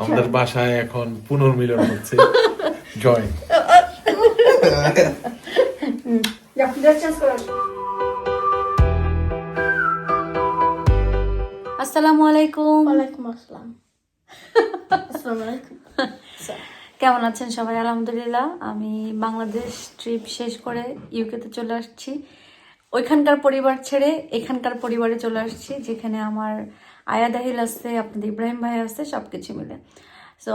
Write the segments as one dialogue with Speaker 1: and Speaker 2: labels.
Speaker 1: আমাদের বাসায় এখন পুনর্মিলন হচ্ছে। জয়
Speaker 2: আসসালামু আলাইকুম।
Speaker 3: ওয়ালাইকুম আসসালাম। আসসালামু আলাইকুম।
Speaker 2: কেমন আছেন সবাই? আলহামদুলিল্লাহ আমি বাংলাদেশ ট্রিপ শেষ করে ইউকেতে চলে আসছি। ওইখানকার পরিবার ছেড়ে এখানকার পরিবারে চলে আসছি যেখানে আমার আয়া দাহিল আছে আপনাদের ইব্রাহিম ভাই আছে সব কিছু মিলে। সো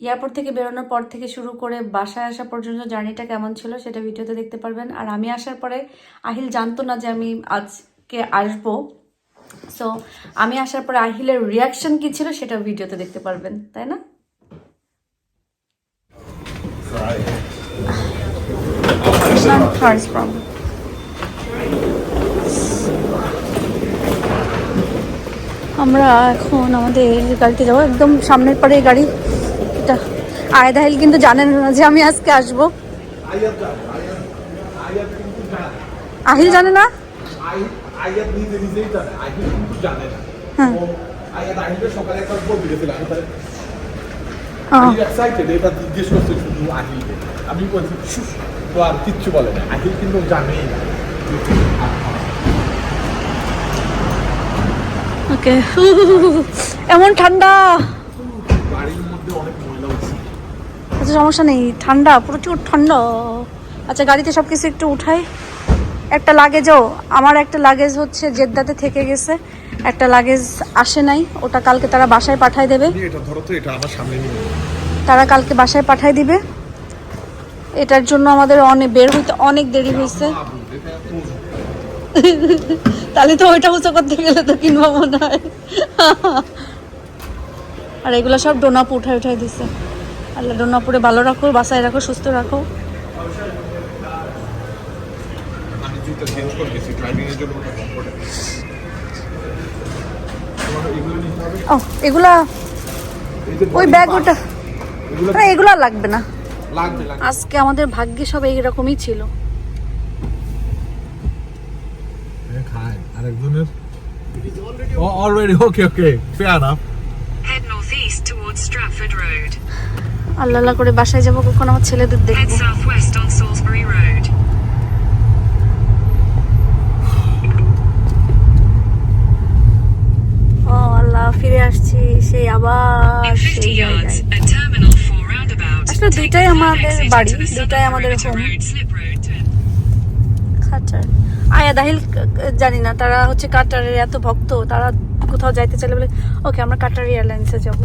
Speaker 2: এয়ারপোর্ট থেকে বেরোনোর পর থেকে শুরু করে বাসায় আসা পর্যন্ত জার্নিটা কেমন ছিল সেটা ভিডিওতে দেখতে পারবেন। আর আমি আসার পরে আহিল জানতো না যে আমি আজকে আসব। সো আমি আসার পরে আহিলের রিয়াকশন কি ছিল সেটা ভিডিওতে দেখতে পারবেন তাই না? First problem. আমরা এখন আমাদের গাড়িতে যাব। একদম সামনের পারে গাড়ি। এটা আয় দাহিল কিন্তু জানেন না যে আমি আজকে আসব। আহিল জানে না? হ্যাঁ।
Speaker 1: আমি বলছি তো আর কিচ্ছু বলে না। আহিল কিন্তু জানেই না।
Speaker 2: ওকে। এমন ঠান্ডা। আচ্ছা সমস্যা নেই ঠান্ডা প্রচুর ঠান্ডা। আচ্ছা গাড়িতে সব কিছু একটু উঠাই। একটা লাগেজও আমার একটা লাগেজ হচ্ছে জেদ্দাতে থেকে গেছে। একটা লাগেজ আসে নাই ওটা কালকে তারা বাসায় পাঠায় দেবে। তারা কালকে বাসায় পাঠায় দিবে। এটার জন্য আমাদের অনেক বের হইতে অনেক দেরি হয়েছে তাহলে তো ওইটা উঁচু করতে গেলে তো কিনবো মনে হয়। আর এগুলো সব ডোনাপু উঠায় উঠাই দিছে। আল্লাহ ডোনাপুরে ভালো রাখো বাসায় রাখো সুস্থ রাখো।
Speaker 1: এগুলো
Speaker 2: ও ওই ব্যাগ ওটা
Speaker 1: এগুলো
Speaker 2: লাগবে না। আজকে আমাদের ভাগ্যে সব এইরকমই ছিল
Speaker 1: হ্যাঁ, খায় আরেকজনের অলরেডি ওকে ওকে ফেয়ার আপ
Speaker 4: Head northeast towards Stratford Road.
Speaker 2: Allah Allah করে বাসায় যাব কখন আমার ছেলেদের
Speaker 4: Head
Speaker 2: দেখব
Speaker 4: southwest on Salisbury Road.
Speaker 2: ও আল্লাহ ফিরে আসছি সেই আবার
Speaker 4: In 50
Speaker 2: সেই
Speaker 4: yards,
Speaker 2: জায়গায়
Speaker 4: at Terminal 4 roundabout.
Speaker 2: আসলে দুইটাই
Speaker 4: the
Speaker 2: আমাদের বাড়ি, দুইটাই আমাদের
Speaker 4: perimeter
Speaker 2: home. আয়া দাহিল জানি না তারা হচ্ছে কাটারের এত ভক্ত তারা কোথাও যাইতে চাইলে বলে ওকে আমরা কাটার এয়ারলাইন্সে যাব।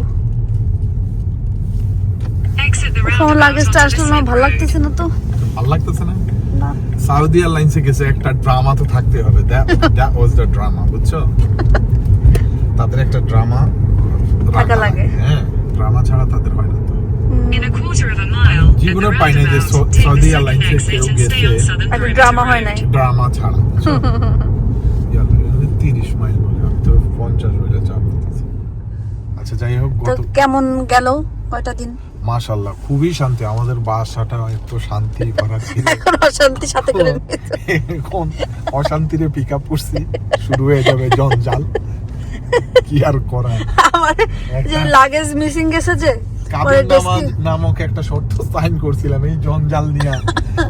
Speaker 2: আমার লাগেজটা আসলে না ভালো লাগতেছে না তো?
Speaker 1: ভালো লাগতেছে না?
Speaker 2: না।
Speaker 1: সাউদি এয়ারলাইন্সে গেছে একটা ড্রামা তো থাকতে হবে। দ্যাট ওয়াজ দ্য ড্রামা বুঝছ? তাদের একটা ড্রামা
Speaker 2: থাকা লাগে।
Speaker 1: হ্যাঁ ড্রামা ছাড়া তাদের হয় না তো।
Speaker 4: In a quarter of a mile,
Speaker 1: জীবনের পাই নাই যে সৌদি এয়ারলাইন্সে কেউ গেছে।
Speaker 2: ড্রামা হয় নাই
Speaker 1: ড্রামা ছাড়া। তিরিশ মাইল বলে আমি তো পঞ্চাশ চাপ আচ্ছা যাই হোক
Speaker 2: তো কেমন গেল কয়টা দিন?
Speaker 1: মাশাল্লাহ খুবই শান্তি। আমাদের বাসাটা একটু শান্তি ভরা ছিল।
Speaker 2: এখন অশান্তি সাথে করে।
Speaker 1: এখন অশান্তিরে পিক আপ করছি। শুরু হয়ে যাবে জঞ্জাল। কি আর করা
Speaker 2: আমার যে লাগেজ মিসিং গেছে যে
Speaker 1: কাদের নামা নামক একটা শর্ত সাইন করছিলাম এই জঞ্জাল নিয়ে।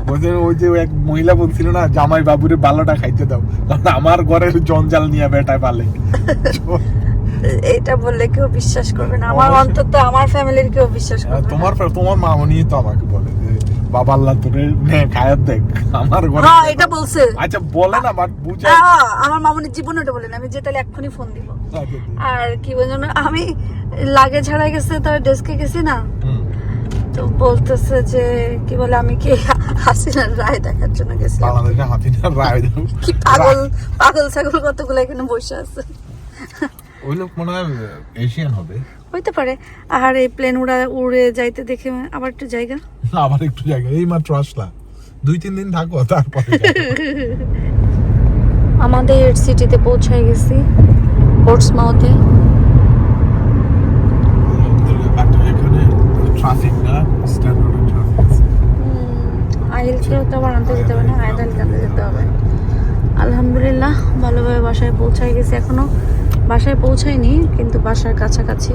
Speaker 1: বলছে ওই যে এক মহিলা বলছিল না জামাই বাবুরে বালাটা খাইতে দাও কারণ আমার ঘরের জঞ্জাল নিয়ে বেটায় পালে।
Speaker 2: এটা বললে কেউ বিশ্বাস করবে না। আমার অন্তত আমার ফ্যামিলির কেউ বিশ্বাস করবে না।
Speaker 1: তোমার তোমার মামনি তো আমাকে বলে যে বাবা আল্লাহ তোরে নে খায়াত দেখ। আমার ঘরে
Speaker 2: হ্যাঁ এটা বলছে।
Speaker 1: আচ্ছা বলে না বাট বুঝে।
Speaker 2: হ্যাঁ, আমার মামুনি জীবনে ওটা বলেন আমি যে তাহলে এক্ষুনি ফোন দিব। আর কি বলছো না আমি লাগে ছাড়া গেছে তো ডেস্কে গেছি না। তো বলতেছে যে কি বলে আমি কি হাসিনার রায় দেখার জন্য গেছি
Speaker 1: বাংলাদেশে হাতিনার রায়
Speaker 2: কি পাগল পাগল ছাগল কতগুলো এখানে বসে আছে?
Speaker 1: ওই লোক মনে হয় এশিয়ান হবে।
Speaker 2: হইতে পারে। আর এই প্লেন উড়া উড়ে যাইতে দেখে আবার একটু জায়গা?
Speaker 1: আবার একটু জায়গা। এই মাত্র আসলা দুই তিন দিন থাকো তারপরে
Speaker 2: আমাদের সিটিতে পৌঁছায় গেছি পোর্টসমাউথে
Speaker 1: এখানে ট্রাফিক না স্ট্যান্ডার্ড ট্রাফিক
Speaker 2: আইলকেও তো আবার আনতে যেতে হবে না আনতে যেতে হবে। আলহামদুলিল্লাহ ভালোভাবে বাসায় পৌঁছায় গেছি এখনও। বাসায় পৌঁছায়নি কিন্তু বাসার কাছাকাছি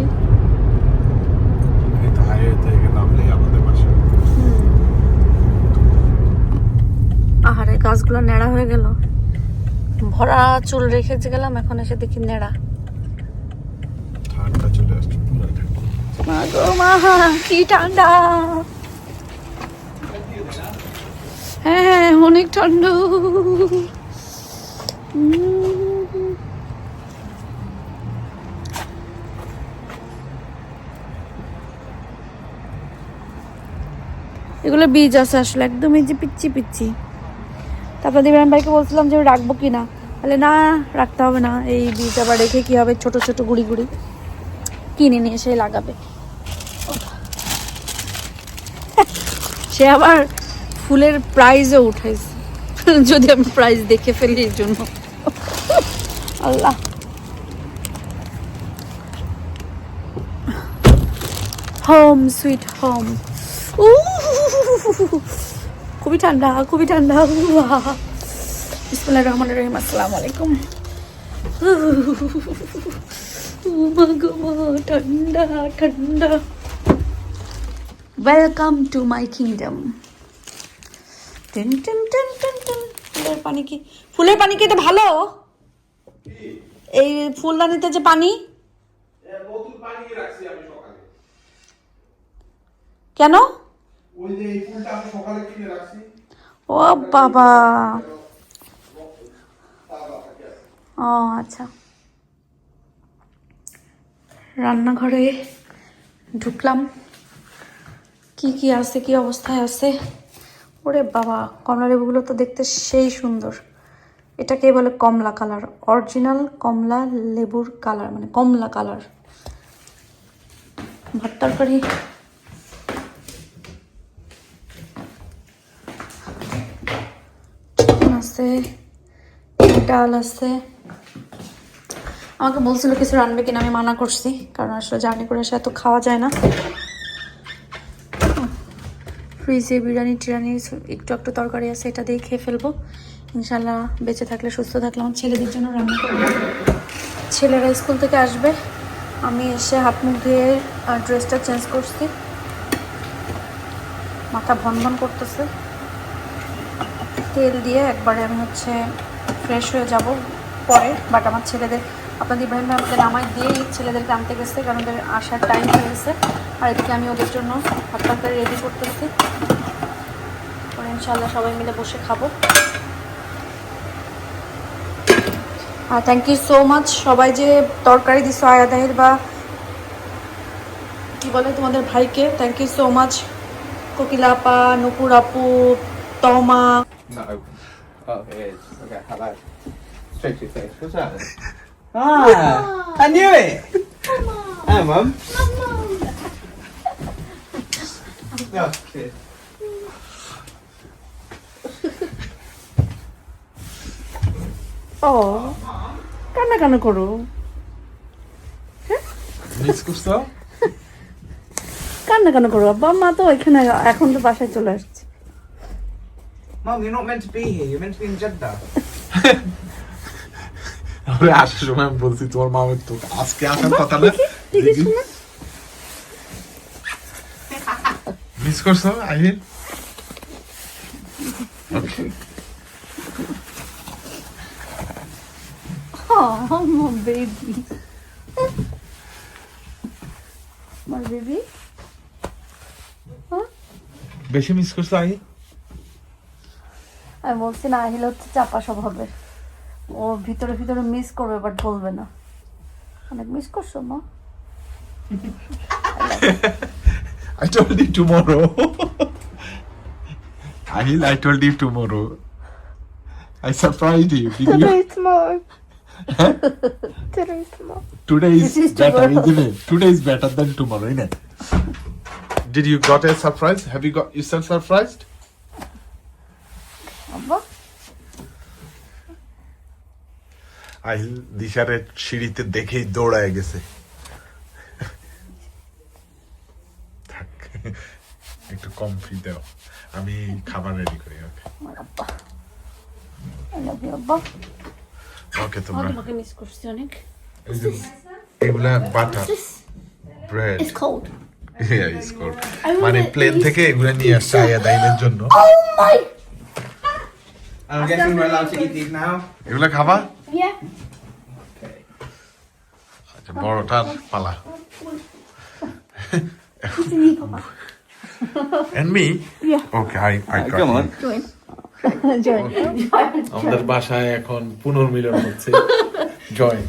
Speaker 1: এই তো হাইওয়ে থেকে নামলেই আমাদের বাসা
Speaker 2: আহারে গাছগুলো নেড়া হয়ে গেল। ভরা চুল রেখে যে গেলাম এখন এসে দেখি নেড়া
Speaker 1: ঠান্ডা চলে আসছে
Speaker 2: মা গো মা কি ঠান্ডা। হ্যাঁ হ্যাঁ অনেক ঠান্ডা। এগুলো বীজ আছে আসলে একদম এই যে পিচ্ছি পিচ্ছি তারপর দিবেন ভাইকে বলছিলাম যে রাখব কি না? বলে, না, রাখতে হবে না। এই বীজ আবার রেখে কি হবে? ছোট ছোট গুড়ি গুড়ি কিনে নিয়ে এসে লাগাবে। সে আবার ফুলের প্রাইজও উঠাইছে। যদি আমি প্রাইজ দেখে ফেলি এর জন্য। আল্লাহ। হোম সুইট হোম খুবই ঠান্ডা খুবই ঠান্ডা। বিসমুল্লাহ রহমান রহিম আসসালামু আলাইকুম। ঠান্ডা ঠান্ডা। ওয়েলকাম টু মাই কিংডম টিন টিন টিন টিন টিন। ফুলের পানি কি? ফুলের পানি কি এটা ভালো? এই ফুলদানিতে যে পানি? কেন?
Speaker 1: ওই যে এই ফুলটা আমি সকালে কিনে রাখছি।
Speaker 2: ও বাবা। ও আচ্ছা। রান্নাঘরে ঢুকলাম। কি কি আছে, কি অবস্থায় আছে? ওরে বাবা, কমলা লেবুগুলো তো দেখতে সেই সুন্দর। এটাকে বলে কমলা কালার, অরিজিনাল কমলা লেবুর কালার মানে কমলা কালার। ভাত তরকারি ডাল আমাকে বলছিল কিছু রান্নবে কিনা, আমি মানা করছি, কারণ আসলে জার্নি করে এসে এত খাওয়া যায় না। ফ্রিজে বিরিয়ানি টিরানি একটু একটু তরকারি আছে, এটা দিয়ে খেয়ে ফেলব। ইনশাল্লাহ বেঁচে থাকলে, সুস্থ থাকলে আমার ছেলেদের জন্য রান্না করব। ছেলেরা স্কুল থেকে আসবে, আমি এসে হাত মুখ ধুয়ে ড্রেসটা চেঞ্জ করছি। মাথা ভন ভন করতেছে। তেল দিয়ে একবারে আমি হচ্ছে ফ্রেশ হয়ে যাব পরে। বাট আমার ছেলেদের আপনাদের ইব্রাহিম ভাই আমাদের নামাই দিয়েই ছেলেদেরকে আনতে গেছে, কারণ ওদের আসার টাইম হয়ে গেছে। আর এদিকে আমি ওদের জন্য তরকারি রেডি করতেছি। পরে ইনশাল্লাহ সবাই মিলে বসে খাব। আর থ্যাংক ইউ সো মাচ সবাই যে তরকারি দিছো আয়াদাহির বা কি বলে তোমাদের ভাইকে থ্যাংক ইউ সো মাচ কোকিলা আপা, নুপুর আপু তমা
Speaker 5: Not. Oh, it is. Okay, hello. Straight to your face. What's that? Ah, I knew it. Hi, mum. Oh, cheers.
Speaker 2: ও কান্না কান্না করো
Speaker 1: মিস করছ
Speaker 2: কান্না কান্না করো আব্বা মা তো এখানে এখন তো বাসায় চলে আসছে
Speaker 5: Mum, you're not meant to be here. You're meant to be in Jeddah.
Speaker 1: আমরা আসার সময় আমি বলছি তোমার মামের তো আজকে আসার কথা না
Speaker 2: দেখি শোনা
Speaker 1: মিস করছ Ahil okay
Speaker 2: Oh, my baby. My baby?
Speaker 1: বেশি মিস করছ আহিল
Speaker 2: আমি বলছি না আহিল হচ্ছে চাপা স্বভাবের ও ভিতরে ভিতরে মিস করবে বাট বলবে না অনেক মিস করছ মা
Speaker 1: I told you tomorrow. Ahil, I told you tomorrow. I surprised you. Did you?
Speaker 3: Today, tomorrow. Today, tomorrow.
Speaker 1: Today is,
Speaker 2: is
Speaker 1: better,
Speaker 2: tomorrow.
Speaker 1: isn't it? Today is better than tomorrow, isn't it? Did you got a surprise? Have you got yourself surprised?
Speaker 2: আব্বা
Speaker 1: আহিল দিশারের সিঁড়িতে দেখেই দৌড়ায় গেছে। থাক একটু কম ফি দাও। আমি খাবার রেডি করি ওকে
Speaker 2: আই লাভ
Speaker 1: ওকে তোমরা
Speaker 2: তোমাকে মিস করছি অনেক।
Speaker 1: এগুলা বাটার ব্রেড
Speaker 3: It's cold.
Speaker 1: মানে প্লেন থেকে এগুলা নিয়ে আসছে আয়াদাইনের জন্য।
Speaker 3: Oh my!
Speaker 5: I'm guessing we're allowed to eat these now.
Speaker 1: এগুলা খাবা?
Speaker 3: Yeah.
Speaker 1: আচ্ছা বড়টার পালা And me?
Speaker 3: Yeah.
Speaker 1: Okay, I, I got
Speaker 5: Come on.
Speaker 3: Join.
Speaker 1: আমাদের বাসায় এখন পুনর্মিলন হচ্ছে। জয়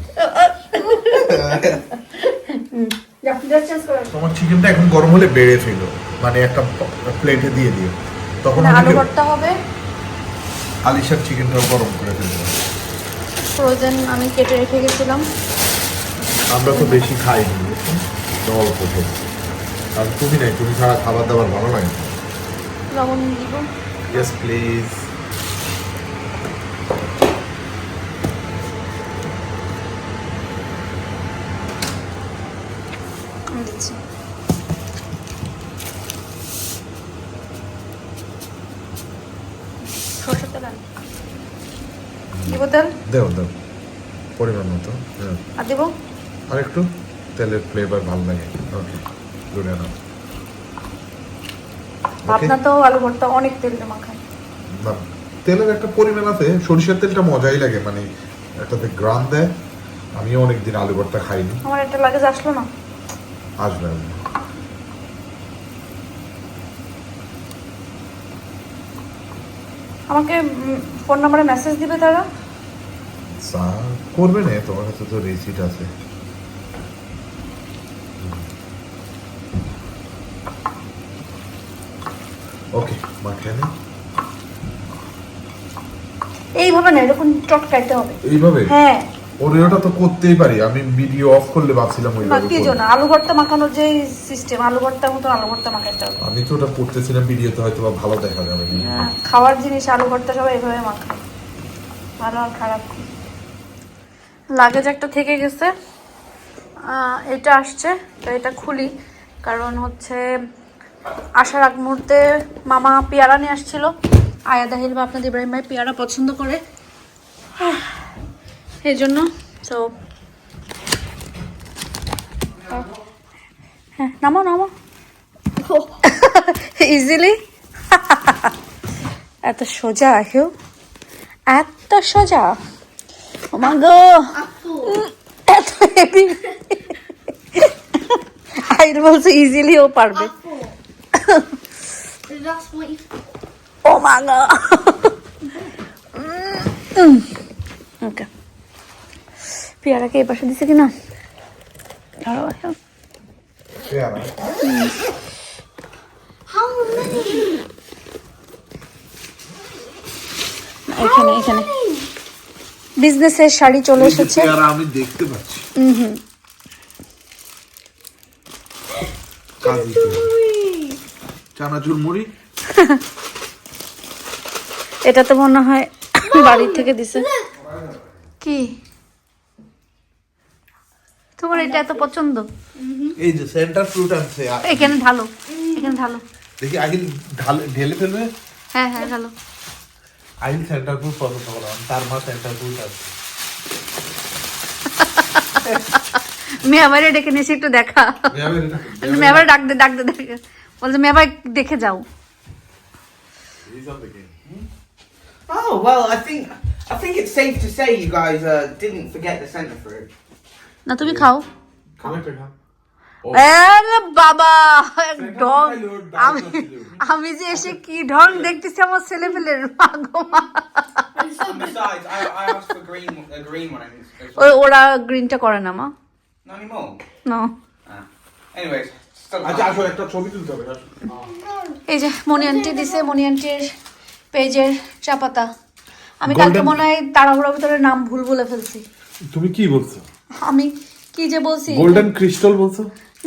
Speaker 1: তোমার চিকেনটা এখন গরম হলে বেড়ে ফেলো। মানে একটা প্লেটে দিয়ে দিও। তখন
Speaker 2: আলু ভর্তা হবে।
Speaker 1: আলিশার চিকেনটাও গরম করে ফেলব।
Speaker 2: ফ্রোজেন আমি কেটে রেখে গেছিলাম।
Speaker 1: আমরা তো বেশি খাই অল্প আর তুমি নাই তুমি ছাড়া খাবার দাবার ভালো নাই
Speaker 2: লবণ দিব।
Speaker 1: ইয়েস প্লিজ
Speaker 2: আমি দিচ্ছি সরষের তেল আনি। দিব তেল
Speaker 1: দেও দেও পরিমাণ মতো হ্যাঁ
Speaker 2: আর দিব
Speaker 1: আর একটু তেলের ফ্লেভার ভালো লাগে। ওকে গুড এনাফ
Speaker 2: আলু ভর্তা অনেক তেল মাখায়।
Speaker 1: তেলের একটা পরিমাণ আছে সরিষার তেলটা মজাই লাগে মানে একটাতে গ্রাম দেয়। আমিও অনেকদিন আলু ভর্তা খাইনি।
Speaker 2: আমার একটা লাগেজ আসলো না?
Speaker 1: আসবে আসবে।
Speaker 2: আমাকে ফোন নাম্বারে মেসেজ দিবে তারা?
Speaker 1: করবে না তোমার কাছে তো রিসিট আছে ওকে মাখানে
Speaker 2: এইভাবে না এরকম চটকাইতে হবে।
Speaker 1: এইভাবে?
Speaker 2: হ্যাঁ।
Speaker 1: ওরে ওটা তো করতেই পারি। আমি ভিডিও অফ করলে ভাবছিলাম
Speaker 2: না
Speaker 1: ওইভাবে
Speaker 2: কি জন্য? আলু ভর্তা মাখানোর যে সিস্টেম আলু ভর্তার মতো আলু ভর্তা মাখাইতে হবে।
Speaker 1: আমি তো ওটা করতেছিলাম ভিডিওতে হয়তো ভালো দেখা যাবে।
Speaker 2: হ্যাঁ, খাওয়ার জিনিস আলু ভর্তা সবাই এভাবে মাখায় ভালো আর খারাপ লাগেজ একটা থেকে গেছে। এটা আসছে তো এটা খুলি। কারণ হচ্ছে আসার আগ মুহূর্তে মামা পেয়ারা নিয়ে আসছিল। আয়া দাহিল বা আপনাদের ইব্রাহিম ভাই পেয়ারা পছন্দ করে। এই জন্য তো হ্যাঁ নামো নামো। ইজিলি এত সোজা কেউ এত সোজা? ও মা গো উম, এত হেভি আইর বলছে ইজিলি ও পারবে. ও মা গো ওকে পেয়ারাকে এই পাশে দিছে কিনা
Speaker 3: many?
Speaker 2: এখানে এখানে বিজনেসের শাড়ি চলে এসেছে।
Speaker 1: আমি দেখতে পাচ্ছি। কাজী পেয়ারা। চানাচুর মুড়ি
Speaker 2: এটা তো মনে হয় বাড়ি থেকে দিছে। কি? তোমার এটা এত পছন্দ?
Speaker 1: এই যে সেন্টার ফ্রুট আনছে
Speaker 2: এখানে ঢালো এখানে ঢালো।
Speaker 1: দেখি আহিল ঢালে ঢেলে ফেলবে?
Speaker 2: হ্যাঁ হ্যাঁ ঢালো।
Speaker 1: আহিল সেন্টার ফ্রুট পছন্দ করলাম তার মা সেন্টার ফ্রুট আছে
Speaker 2: মেয়াবারে ডেকে নিয়েছি একটু দেখা। মেয়াবার ডাক দে ডাক দে দেখে। বলছে মেয়াবার দেখে যাও।
Speaker 5: Oh well, I think I think it's safe to say you guys uh, didn't forget the centre fruit.
Speaker 2: না তুমি খাও আরে বাবা ঢং আমি আমি যে এসে কি ঢং দেখতেছি আমার ছেলে পেলের মাগো মা।
Speaker 5: And besides, I, I asked for green a green one. And it's, it's
Speaker 2: ও- ওরা গ্রিনটা করে না মা
Speaker 5: Ah.
Speaker 1: আচ্ছা।
Speaker 2: এই যে মনি আন্টি দিছে মনি আন্টির পেজের চা পাতা আমি কালকে মনে হয় তাড়াহুড়োর ভিতরে নাম ভুল বলে ফেলছি।
Speaker 1: তুমি কি বলছো?
Speaker 2: আমি কি যে বলছি?
Speaker 1: গোল্ডেন ক্রিস্টাল বলছো?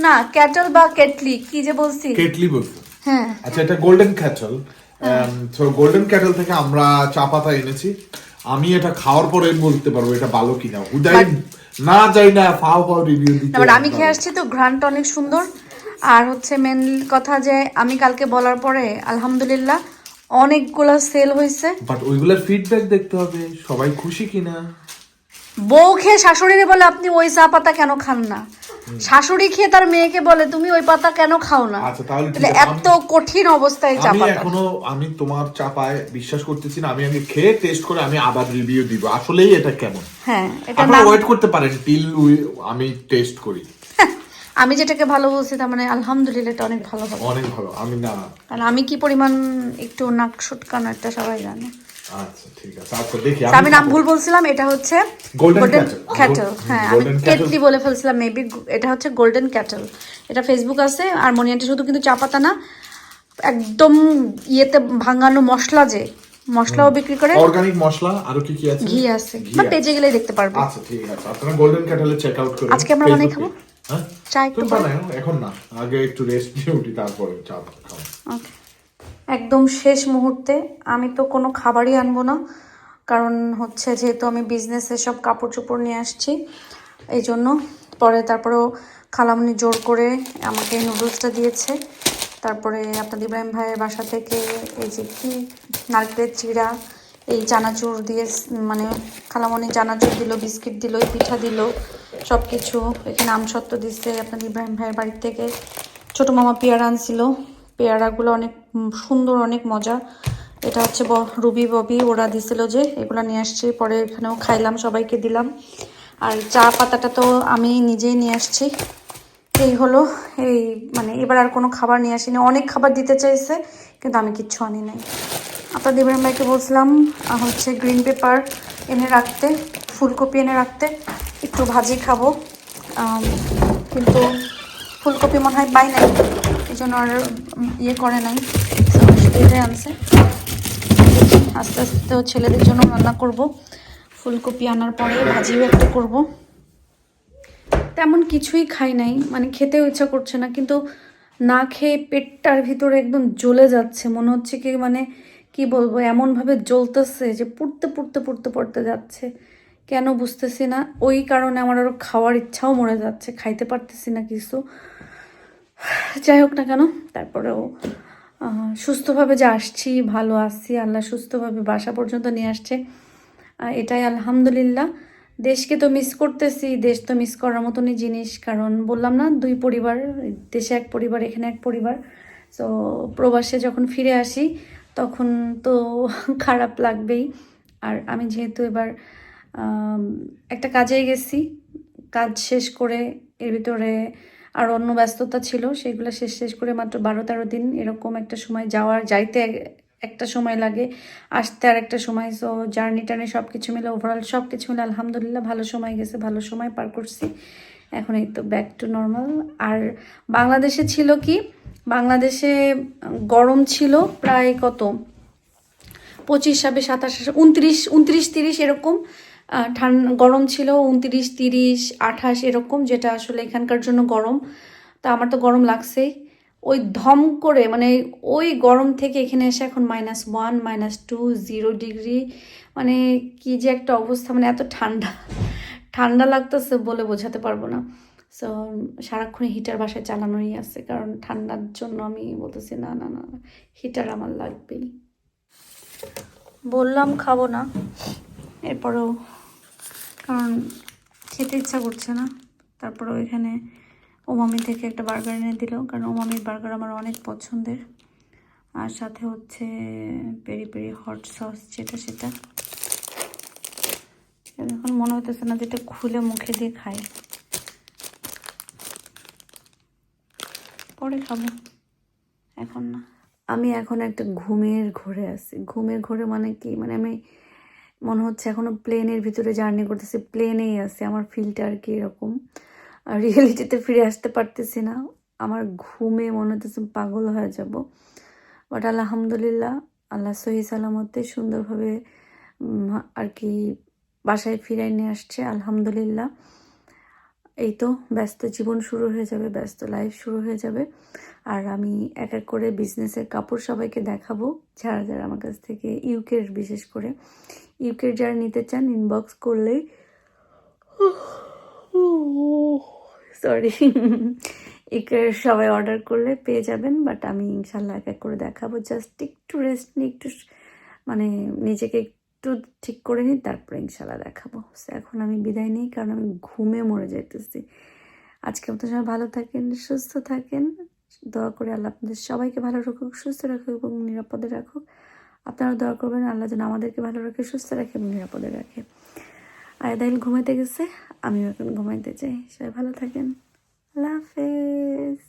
Speaker 2: না ক্যাটল বা কেটলি কি যে বলছি?
Speaker 1: কেটলি বলছো?
Speaker 2: হ্যাঁ।
Speaker 1: আচ্ছা এটা গোল্ডেন ক্যাটল তো গোল্ডেন ক্যাটল থেকে আমরা চা পাতা এনেছি। আমি এটা খাওয়ার পরে বলতে পারব এটা ভালো কিনা। উদয় না যাই না ফাও ফাও রিভিউ দিতে
Speaker 2: তারপর আমি খেয়ে আসছি তো ঘ্রানটা অনেক সুন্দর। আর হচ্ছে মেন কথা যে আমি কালকে বলার পরে আলহামদুলিল্লাহ অনেকগুলো সেল হয়েছে
Speaker 1: বাট ওইগুলোর ফিডব্যাক দেখতে হবে সবাই খুশি কিনা?
Speaker 2: বউ খেয়ে শাশুড়িরে বলে আপনি ওই চা পাতা কেন খান না? শাশুড়ি খেয়ে তার মেয়েকে বলে তুমি ওই পাতা কেন খাও না?
Speaker 1: আচ্ছা, তাহলে
Speaker 2: এত কঠিন অবস্থায় চা
Speaker 1: আমি
Speaker 2: পাতা।
Speaker 1: এখনও আমি তোমার চাপায় বিশ্বাস করতেছি না আমি আগে খেয়ে টেস্ট করে আমি আবার রিভিউ দিব। আসলেই এটা কেমন?
Speaker 2: হ্যাঁ এটা
Speaker 1: ওয়েট করতে পারেন টিল আমি টেস্ট করি।
Speaker 2: আমি যেটাকে ভালো বলছি তার মানে আলহামদুলিল্লাহ এটা অনেক ভালো হবে।
Speaker 1: অনেক ভালো আমি না।
Speaker 2: কারণ আমি কি পরিমাণ একটু নাক সুটকানো একটা সবাই জানে।
Speaker 1: আচ্ছা ঠিক আছে। আচ্ছা দেখি
Speaker 2: আমি নাম ভুল বলছিলাম এটা হচ্ছে গোল্ডেন. ক্যাটেল হ্যাঁ আমি কেটলি বলে ফেলছিলাম মেবি এটা হচ্ছে গোল্ডেন ক্যাটেল এটা ফেসবুক আছে আর মনিয়াটি শুধু কিন্তু চা পাতা না একদম ইয়েতে ভাঙানো মশলা যে মশলাও বিক্রি করে।
Speaker 1: অর্গানিক মশলা আরও কি কি আছে?
Speaker 2: ঘি আছে বা পেজে দেখতে পারবে।
Speaker 1: আচ্ছা ঠিক আছে। আপনারা গোল্ডেন ক্যাটেলে চেক আউট করুন
Speaker 2: আজকে আমরা বানাই খাব?
Speaker 1: হ্যাঁ?
Speaker 2: একটু
Speaker 1: তুমি বানাও এখন না। আগে একটু রেস্ট নিয়ে উঠি তারপরে চা খাও
Speaker 2: একদম শেষ মুহূর্তে আমি তো কোনো খাবারই আনব না কারণ হচ্ছে যেহেতু আমি বিজনেসে সব কাপড় চোপড় নিয়ে আসছি এই জন্য। পরে তারপরেও খালামনি জোর করে আমাকে নুডলসটা দিয়েছে। তারপরে আপনার ইব্রাহিম ভাইয়ের বাসা থেকে এই যে কি নারকেলের চিড়া এই চানাচুর দিয়ে মানে খালামনি চানাচুর দিল, বিস্কিট দিল, পিঠা দিল সব কিছু এখানে আমসত্ত্ব দিচ্ছে আপনার ইব্রাহিম ভাইয়ের বাড়ি থেকে। ছোট মামা পেয়ারা আনছিল। পেয়ারাগুলো অনেক সুন্দর, অনেক মজা। এটা হচ্ছে রুবি ববি, ওরা দিছিল যে, এগুলো নিয়ে আসছি, পরে এখানেও খাইলাম, সবাইকে দিলাম। আর চা পাতাটা তো আমি নিজেই নিয়ে আসছি। এই হলো, এই মানে এবার আর কোনো খাবার নিয়ে আসিনি। অনেক খাবার দিতে চাইছে, কিন্তু আমি কিচ্ছু আনি নাই। আপনাদের ইব্রাহিম ভাইকে বলছিলাম হচ্ছে গ্রিন পেপার এনে রাখতে, ফুলকপি এনে রাখতে, একটু ভাজি খাব। কিন্তু ফুলকপি মনে হয় পাই নাই এই জন্য আর ইয়ে করে নাই এটাই আনছে। আস্তে আস্তে ছেলেদের জন্য রান্না করব, ফুলকপি আনার পরে ভাজিও একটা করব। তেমন কিছুই খাই নাই মানে খেতেও ইচ্ছা করছে না, কিন্তু না খেয়ে পেটটার ভিতরে একদম জ্বলে যাচ্ছে, মনে হচ্ছে কি মানে কি বলব, এমনভাবে জ্বলতেছে যে পুড়তে পুড়তে পুড়তে, পড়তে যাচ্ছে। কেন বুঝতেছি না, ওই কারণে আমার আরও খাওয়ার ইচ্ছাও মরে যাচ্ছে, খাইতে পারতেছি না কিছু। যাই হোক না কেন, তারপরেও সুস্থভাবে যে আসছি, ভালো আসছি আল্লাহ সুস্থভাবে বাসা পর্যন্ত নিয়ে আসছে এটাই আলহামদুলিল্লাহ। দেশকে তো মিস করতেছি, দেশ তো মিস করার মতনই জিনিস, কারণ বললাম না, দুই পরিবার, দেশে এক পরিবার, এখানে এক পরিবার। তো প্রবাসে যখন ফিরে আসি তখন তো খারাপ লাগবেই। আর আমি যেহেতু এবার একটা কাজে গেছি, কাজ শেষ করে এর ভিতরে আর অন্য ব্যস্ততা ছিল, সেগুলো শেষ শেষ করে মাত্র বারো তেরো দিন এরকম একটা সময় যাওয়ার, যাইতে একটা সময় লাগে, আসতে আর একটা সময়। সো জার্নি টার্নি সব কিছু মিলে ওভারঅল সব কিছু মিলে আলহামদুলিল্লাহ ভালো সময় গেছে, ভালো সময় পার করছি। এখন এই তো ব্যাক টু নর্মাল আর বাংলাদেশে ছিল কি? বাংলাদেশে গরম ছিল প্রায় কত? পঁচিশ ছাব্বিশ সাতাশ উনত্রিশ উনত্রিশ, তিরিশ এরকম। ঠান্ডা গরম ছিল উনত্রিশ, তিরিশ, আঠাশ এরকম, যেটা আসলে এখানকার জন্য গরম। তা আমার তো গরম লাগছেই। ওই ধম করে মানে ওই গরম থেকে এখানে এসে এখন minus one minus two zero degree মানে কি যে একটা অবস্থা মানে এত ঠান্ডা। ঠান্ডা লাগতেছে বলে বোঝাতে পারব না। সো সারাক্ষণ হিটার বাসায় চালানোই আছে, কারণ ঠান্ডার জন্য আমি বলতেছি, না না না হিটার আমার লাগবেই। বললাম, খাব না। এরপরেও, কারণ খেতে ইচ্ছা করছে না। তারপরেও এখানে ওমামি থেকে একটা বার্গার এনে দিল, কারণ ওমামির বার্গার আমার অনেক পছন্দের। আর সাথে হচ্ছে পেরি পেরি হট সস যেটা সেটা। এখন মনে হতেছে না যেটা খুলে মুখে দিয়ে খাই পরে খাব। এখন না। আমি এখন একটা ঘুমের ঘোরে আছি। ঘুমের ঘোরে মানে কি? মানে আমি মনে হচ্ছে এখনও প্লেনের ভিতরে জার্নি করতেছি। প্লেনেই আছি। আমার ফিলটা আর কি এরকম? আর রিয়েলিটিতে ফিরে আসতে পারতেছি না। আমার ঘুমে মনে হতেছে পাগল হয়ে যাব। বাট আলহামদুলিল্লাহ, আল্লাহ সহি সালামতে সুন্দরভাবে আর কি বাসায় ফিরাই নিয়ে আসছে, আলহামদুলিল্লাহ। এই তো ব্যস্ত জীবন শুরু হয়ে যাবে, ব্যস্ত লাইফ শুরু হয়ে যাবে। আর আমি এক এক করে বিজনেসের কাপড় সবাইকে দেখাবো, যারা যারা আমার কাছ থেকে ইউকের বিশেষ করে ইউকের যারা নিতে চান ইনবক্স করলেই সরি ইউকের সবাই অর্ডার করলে পেয়ে যাবেন বাট আমি ইনশাল্লাহ এক এক করে দেখাবো। জাস্ট একটু রেস্ট নিয়ে, একটু মানে নিজেকে একটু ঠিক করে নিই, তারপরে ইনশাল্লাহ দেখাবো। এখন আমি বিদায় নিই, কারণ আমি ঘুমে মরে যাইতেছি। আজকে মতো সবাই ভালো থাকেন, সুস্থ থাকেন। দোয়া করে আল্লাহ আপনাদের সবাইকে ভালো রাখুক, সুস্থ রাখুক এবং নিরাপদে রাখুক। আপনারা দোয়া করবেন, আল্লাহ যেন আমাদেরকে ভালো রাখে, সুস্থ রাখে এবং নিরাপদে রাখে। আয়দাইল ঘুমাইতে গেছে, আমিও এখন ঘুমাইতে চাই। সবাই ভালো থাকেন। আল্লাহ হাফেজ।